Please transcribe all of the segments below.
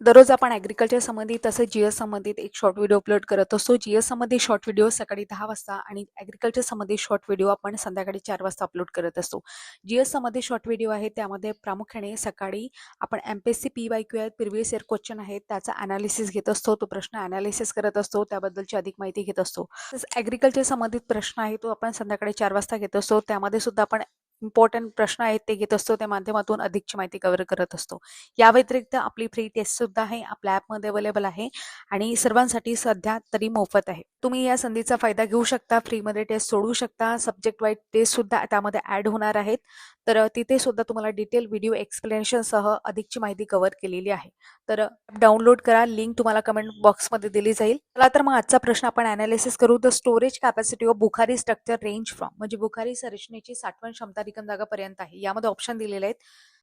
दररोज आपण ॲग्रिकल्चर संबंधित तसंच जी एस संबंधित एक शॉर्ट व्हिडिओ अपलोड करत असतो. जी एस संबंधित शॉर्ट व्हिडिओ सकाळी दहा वाजता आणि ॲग्रिकल्चर संबंधित शॉर्ट व्हिडिओ आपण संध्याकाळी चार वाजता अपलोड करत असतो. जी एस संबंधित शॉर्ट व्हिडिओ आहे त्यामध्ये प्रामुख्याने सकाळी आपण M P S C P Y Q आहेत प्रिव्हियस इयर क्वेश्चन आहेत त्याचा अनालिसिस घेत असतो तो प्रश्न अनालिसिस करत असतो त्याबद्दलची अधिक माहिती घेत असतो. तसंच ॲग्रिकल्चर संबंधित प्रश्न आहे तो आपण संध्याकाळी चार वाजता घेत असतो. त्यामध्ये सुद्धा आपण इम्पॉर्टंट प्रश्न आहेत ते घेत असतो त्या माध्यमातून अधिकची माहिती कव्हर करत असतो. या व्यतिरिक्त आपली फ्री टेस्ट सुद्धा आहे आपल्या ॲपमध्ये अवेलेबल आहे आणि सर्वांसाठी सध्या तरी मोफत आहे. तुम्ही या संधीचा फायदा घेऊ शकता फ्रीमध्ये टेस्ट सोडू शकता सब्जेक्ट वाईज टेस्ट सुद्धा त्यामध्ये ऍड होणार आहेत. तर तिथे सुद्धा तुम्हाला डिटेल व्हिडिओ एक्सप्लेनेशनसह अधिकची माहिती कव्हर केलेली आहे. तर डाउनलोड करा लिंक तुम्हाला कमेंट बॉक्समध्ये दिली जाईल. चला तर मग आजचा प्रश्न आपण अनालिसिस करू. द स्टोरेज कॅपॅसिटी ऑफ बुखारी स्ट्रक्चर रेंज फ्रॉम म्हणजे बुखारी संरचनेची साठवण क्षमता रिकम जागापर्यंत आहे. यामध्ये ऑप्शन दिलेले आहेत.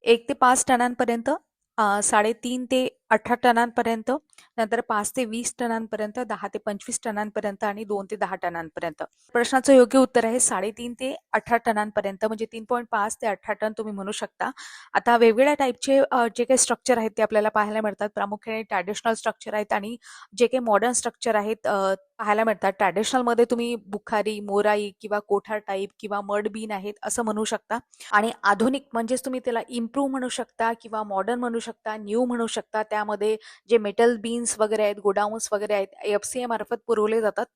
एक ते पाच टनांपर्यंत साडेतीन ते अठरा टनांपर्यंत नंतर पाच ते वीस टनांपर्यंत दहा ते पंचवीस टनांपर्यंत आणि दोन ते दहा टनांपर्यंत. प्रश्नाचं योग्य उत्तर आहे साडेतीन ते अठरा टनांपर्यंत म्हणजे तीन पॉईंट पाच ते अठरा टन तुम्ही म्हणू शकता. आता वेगवेगळ्या टाईपचे जे काही स्ट्रक्चर आहेत ते आपल्याला पाहायला मिळतात. प्रामुख्याने ट्रॅडिशनल स्ट्रक्चर आहेत आणि जे काही मॉडर्न स्ट्रक्चर आहेत पाहायला मिळतात. ट्रॅडिशनलमध्ये तुम्ही बुखारी मोराई किंवा कोठार टाईप किंवा मड बीन आहेत असं म्हणू शकता. आणि आधुनिक म्हणजेच तुम्ही त्याला इम्प्रूव्ह म्हणू शकता किंवा मॉडर्न म्हणू शकता न्यू म्हणू शकता त्या त्यामध्ये जे मेटल बीन्स वगैरे आहेत गोडाऊन्स वगैरे आहेत एफ सी ए मार्फत पुरवले जातात.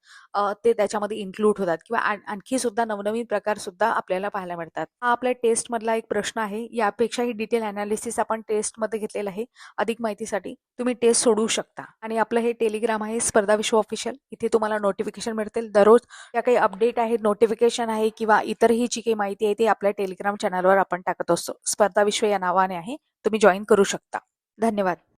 ते त्याच्यामध्ये इन्क्लूड होतात किंवा आणखी सुद्धा नवनवीन प्रकार सुद्धा आपल्याला पाहायला मिळतात. हा आपल्या टेस्टमधला एक प्रश्न आहे. यापेक्षाही डिटेल अनालिसिस आपण टेस्टमध्ये घेतलेला आहे. अधिक माहितीसाठी तुम्ही टेस्ट सोडवू शकता. आणि आपलं हे टेलिग्राम आहे स्पर्धा विश्व ऑफिशियल इथे तुम्हाला नोटिफिकेशन मिळतील. दररोज या काही अपडेट आहेत नोटिफिकेशन आहे किंवा इतरही जी काही माहिती आहे ती आपल्या टेलिग्राम चॅनलवर आपण टाकत असतो. स्पर्धा विश्व या नावाने आहे. तुम्ही जॉईन करू शकता. धन्यवाद.